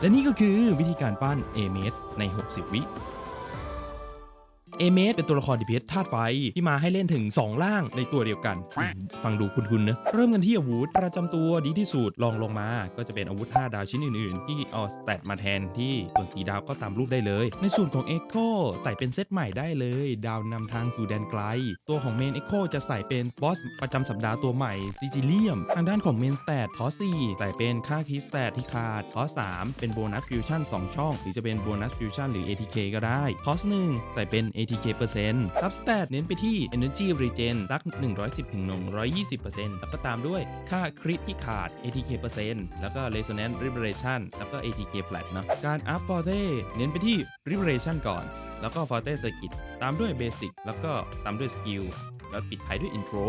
และนี่ก็คือวิธีการปั้นเอเมสใน 60 วิ เอเมสเป็นตัวละคร DPS ธาตุไฟที่มาให้เล่นถึง2ร่างในตัวเดียวกัน ฟังดูคุณๆนะ เริ่มกันที่อาวุธประจำตัวดีที่สุดลองลงมา ก็จะเป็นอาวุธ 5 ดาวชิ้นอื่นๆ ที่เอาสเตตมาแทนที่ส่วนสีดาวก็ตามรูปได้เลย ในส่วนของ Echo ใส่เป็นเซตใหม่ได้เลย ดาวนำทางสู่แดนไกล ตัวของเมน Echo จะใส่เป็นบอสประจำสัปดาห์ตัวใหม่ซิจิเลียม ทางด้านของเมนสเตตทอสี่ใส่เป็นค่าคีสเตตที่ขาดทอส3เป็นโบนัสฟิวชั่น2ช่อง หรือจะเป็นโบนัสฟิวชั่นหรือ ATK ก็ได้ทอส1ใส่เป็น ATK ATK เปอร์เซ็นต์ซับสเตตเน้นไปที่ Energy Regen สัก 110-120%แล้วก็ตามด้วยค่าคริตที่ขาด ATK เปอร์เซ็นต์แล้วก็ Resonance Liberation แล้วก็ ATK Flat เนาะการ Up Forte เน้นไปที่ Liberation ก่อน แล้วก็ Forte Circuit ตามด้วย Basic แล้วก็ตามด้วย Skill แล้วปิดท้ายด้วย Intro